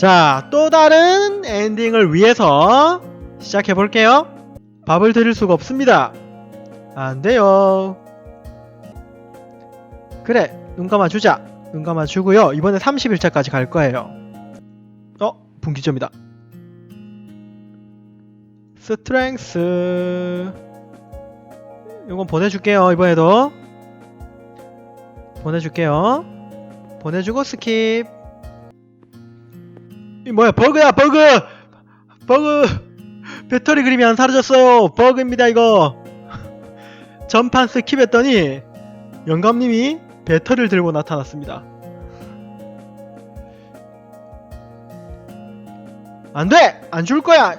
자, 또 다른 엔딩을 위해서 시작해 볼게요. 밥을 드릴 수가 없습니다. 안 돼요. 그래, 눈 감아주자. 눈 감아주고요. 이번에 30일차까지 갈 거예요. 어, 분기점이다. 스트렝스. 이건 보내줄게요, 이번에도. 보내줄게요. 보내주고 스킵. 이 뭐야, 버그야, 버그! 버그! 배터리 그림이 안 사라졌어요. 버그입니다, 이거. 전판 스킵했더니 영감님이 배터리를 들고 나타났습니다. 안 돼! 안 줄 거야!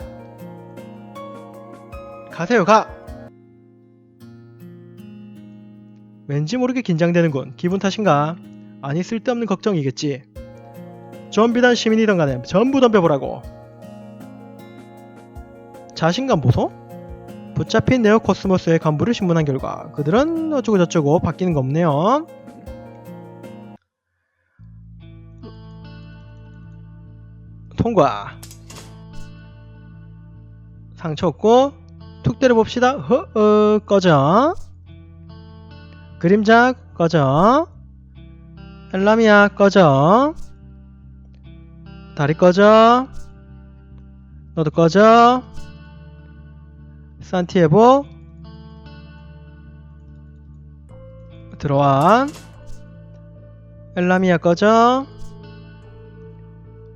가세요, 가! 왠지 모르게 긴장되는군. 기분 탓인가? 아니, 쓸데없는 걱정이겠지. 좀비단 시민이던 간에 전부 덤벼보라고. 자신감 보소? 붙잡힌 네오코스모스의 간부를 신문한 결과 그들은 어쩌고 저쩌고 바뀌는 거 없네요. 통과. 상처 없고 툭 때려봅시다. 허어 꺼져. 그림자 꺼져. 엘라미야 꺼져. 다리 꺼져. 너도 꺼져. 산티에보. 들어와. 엘라미야 꺼져.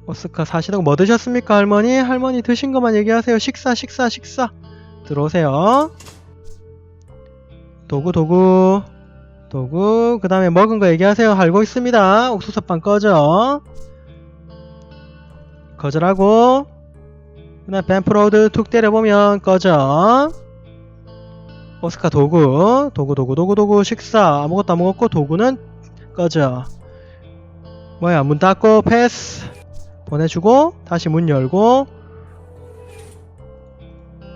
오스카 사시다고 뭐 드셨습니까 할머니? 할머니 드신 것만 얘기하세요. 식사 식사 식사. 들어오세요. 도구 도구. 도구. 그 다음에 먹은 거 얘기하세요. 알고 있습니다. 옥수수빵 꺼져 거절하고 그다음 뱀프로드 툭 때려보면 꺼져. 오스카 도구. 도구 도구 도구 도구 식사. 아무것도 안 먹었고 도구는 꺼져. 뭐야 문 닫고 패스. 보내주고 다시 문 열고.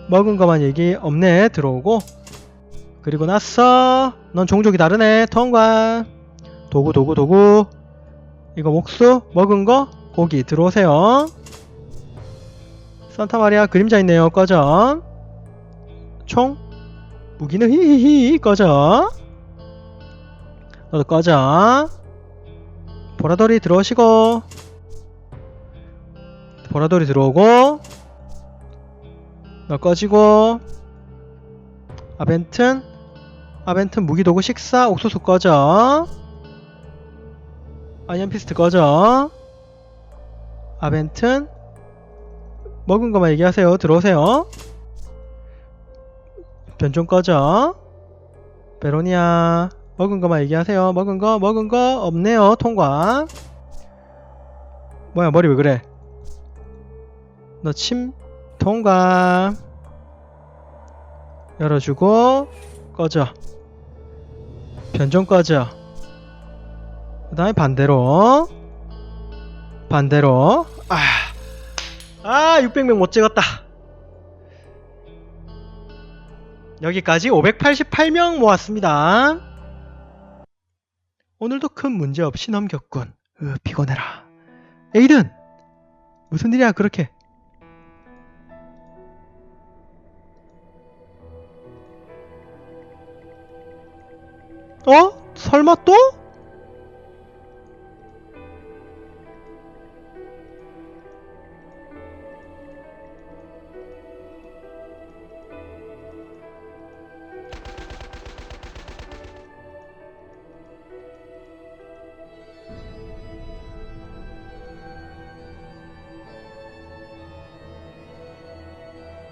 먹은 것만 얘기 없네 들어오고. 그리고 났어 넌 종족이 다르네 통과. 도구 도구 도구. 이거 목수? 먹은 거 고기 들어오세요 산타마리아 그림자 있네요. 꺼져. 총. 무기는 히히히 꺼져. 너도 꺼져. 보라돌이 들어오시고. 보라돌이 들어오고. 너 꺼지고. 아벤튼. 아벤튼 무기 도구 식사 옥수수 꺼져. 아이언피스트 꺼져. 아벤튼. 먹은 것만 얘기하세요. 들어오세요. 변종 꺼져. 베로니아. 먹은 것만 얘기하세요. 먹은 거, 먹은 거 없네요. 통과. 뭐야, 머리 왜 그래? 너 침, 통과. 열어주고, 꺼져. 변종 꺼져. 그 다음에 반대로. 반대로. 아. 아 600명 못 찍었다 여기까지 588명 모았습니다 오늘도 큰 문제 없이 넘겼군 으 피곤해라 에이든 무슨 일이야 그렇게 어? 설마 또?